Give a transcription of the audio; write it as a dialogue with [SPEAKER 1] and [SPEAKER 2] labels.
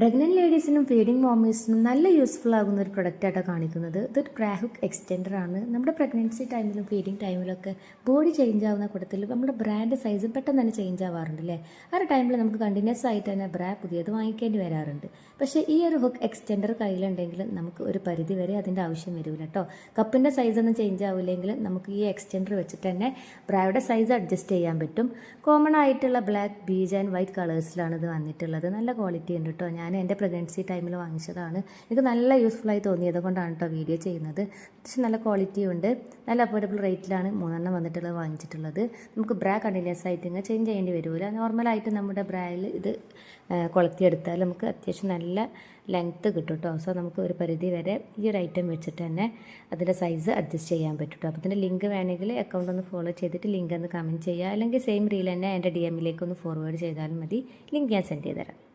[SPEAKER 1] Pregnant ലേഡീസിനും feeding മോമീസിനും നല്ല useful ആകുന്ന ഒരു പ്രൊഡക്റ്റായിട്ടാണ് കാണിക്കുന്നത്. ഇതൊരു ക്രാഹുക്ക് എക്സ്റ്റെൻഡർ ആണ്. നമ്മുടെ പ്രഗ്നൻസി ടൈമിലും ഫീഡിംഗ് ടൈമിലൊക്കെ ബോഡി ചേഞ്ച് ആവുന്ന കൂട്ടത്തിൽ നമ്മുടെ ബ്രാൻഡ് സൈസ് പെട്ടെന്ന് തന്നെ ചേഞ്ച് ആവാറുണ്ട് അല്ലേ? ആ ഒരു ടൈമിൽ നമുക്ക് കണ്ടിന്യൂസ് ആയിട്ട് തന്നെ ബ്രാ പുതിയത് വാങ്ങിക്കേണ്ടി വരാറുണ്ട്. പക്ഷേ ഈ ഒരു ഹുക്ക് എക്സ്റ്റെൻഡർ കയ്യിലുണ്ടെങ്കിൽ നമുക്ക് ഒരു പരിധി വരെ അതിന്റെ ആവശ്യം വരില്ല കേട്ടോ കപ്പിന്റെ സൈസ് ഒന്നും ചേഞ്ച് ആവില്ലെങ്കിൽ നമുക്ക് ഈ എക്സ്റ്റെൻഡർ വെച്ചിട്ട് തന്നെ ബ്രായുടെ സൈസ് അഡ്ജസ്റ്റ് ചെയ്യാൻ പറ്റും. കോമൺ ആയിട്ടുള്ള ബ്ലാക്ക് ബീജ് ആൻഡ് വൈറ്റ് കളേഴ്സിലാണ് ഇത് വന്നിട്ടുള്ളത്. നല്ല ക്വാളിറ്റി ഉണ്ട് കേട്ടോ ഞാൻ എന്റെ പ്രഗ്നൻസി ടൈമിൽ വാങ്ങിച്ചതാണ്. എനിക്ക് നല്ല യൂസ്ഫുൾ ആയി തോന്നിയത് കൊണ്ടാണ് കേട്ടോ വീഡിയോ ചെയ്യുന്നത്. അത്യാവശ്യം നല്ല ക്വാളിറ്റി ഉണ്ട്. നല്ല അഫോർഡബിൾ റേറ്റിലാണ് മൂന്നെണ്ണം വന്നിട്ടുള്ളത് വാങ്ങിച്ചിട്ടുള്ളത്. നമുക്ക് ബ്രാ കണ്ടിന്യൂസ് ആയിട്ട് ഇങ്ങനെ ചേഞ്ച് ചെയ്യേണ്ടി വരില്ല നോർമലായിട്ട് നമ്മുടെ ബ്രായിൽ ഇത് കൊളത്തിയെടുത്താൽ നമുക്ക് അത്യാവശ്യം നല്ല ലെങ്ത്ത് കിട്ടും കേട്ടോ സോ നമുക്ക് ഒരു പരിധി വരെ ഈ ഒരു ഐറ്റം വെച്ചിട്ട് തന്നെ അതിന്റെ സൈസ് അഡ്ജസ്റ്റ് ചെയ്യാൻ പറ്റും കേട്ടോ അപ്പോൾ ഇതിന്റെ ലിങ്ക് വേണമെങ്കിൽ അക്കൗണ്ട് ഒന്ന് ഫോളോ ചെയ്തിട്ട് ലിങ്ക് ഒന്ന് കമന്റ് ചെയ്യുക. അല്ലെങ്കിൽ സെയിം റീൽ തന്നെ എന്റെ ഡി എമ്മിലേക്ക് ഒന്ന് ഫോർവേഡ് ചെയ്താലും മതി. ലിങ്ക് ഞാൻ സെൻഡ് ചെയ്തുതരാം.